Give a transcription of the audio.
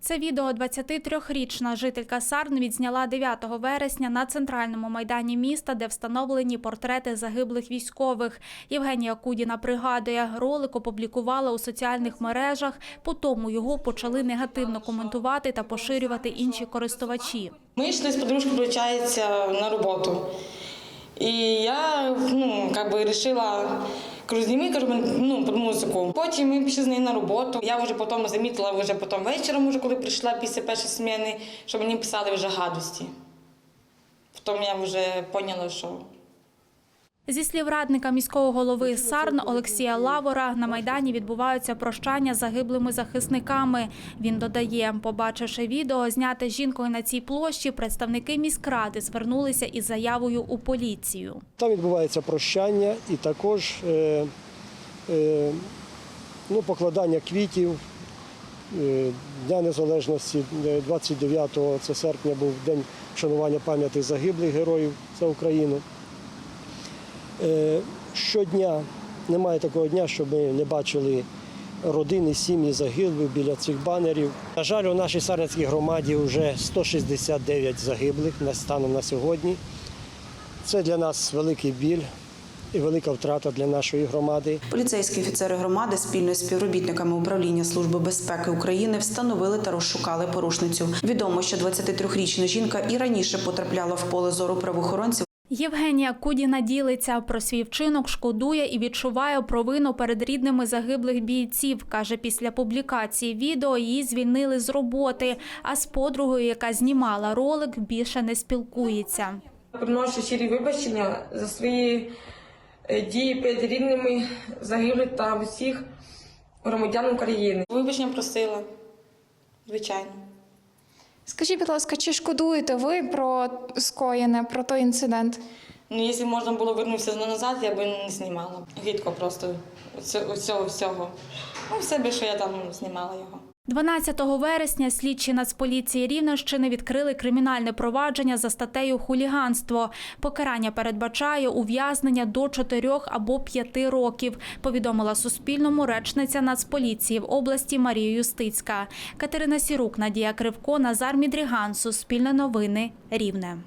Це відео 23-річна жителька Сарн відзняла 9 вересня на центральному майдані міста, де встановлені портрети загиблих військових. Євгенія Кудіна пригадує, ролик опублікувала у соціальних мережах, по тому його почали негативно коментувати та поширювати інші користувачі. Мы шли с подружкой, получается, на работу. И я, ну, как бы решила, кажу, зніми, кажу, ну, під музику. Потім ми пішли з нею на роботу. Я вже потім замітила, вже потім вечором, уже, коли прийшла після першої зміни, що мені писали вже гадості. Потім я вже поняла, що Зі слів радника міського голови Сарн Олексія Лавора, на майдані відбуваються прощання з загиблими захисниками. Він додає, побачивши відео, зняте жінкою на цій площі, представники міськради звернулися із заявою у поліцію. Там відбувається прощання і також е, е, ну, покладання квітів. Е, Дня Незалежності е, 29 це серпня був день вшанування пам'яті загиблих героїв за Україну. Е, Щодня немає такого дня, щоб ми не бачили родини, сім'ї загиблих біля цих банерів. На жаль, у нашій Сарненській громаді вже 169 загиблих станом на сьогодні. Це для нас великий біль і велика втрата для нашої громади. Поліцейські офіцери громади спільно з співробітниками управління Служби безпеки України встановили та розшукали порушницю. Відомо, що 23-річна жінка і раніше потрапляла в поле зору правоохоронців. Євгенія Кудіна ділиться про свій вчинок, шкодує і відчуває провину перед рідними загиблих бійців. каже, після публікації відео її звільнили з роботи, а з подругою, яка знімала ролик, більше не спілкується. Приношу щирі вибачення за свої е, дії перед рідними загиблих та всіх громадян України. вибачення просила, звичайно. Скажіть, будь ласка, чи шкодуєте ви про скоєне, про той інцидент? Ну, якщо можна було вернутися назад, я би не знімала. Гідко просто цього всього. Ну, все би, що я там знімала його. 12 вересня слідчі Нацполіції Рівненщини відкрили кримінальне провадження за статтею хуліганство. Покарання передбачає ув'язнення до 4 або 5 років, повідомила Суспільному речниця Нацполіції в області Марія Юстицька. Катерина Сірук, Надія Кривко, Назар Мідріган. Суспільне новини. Рівне.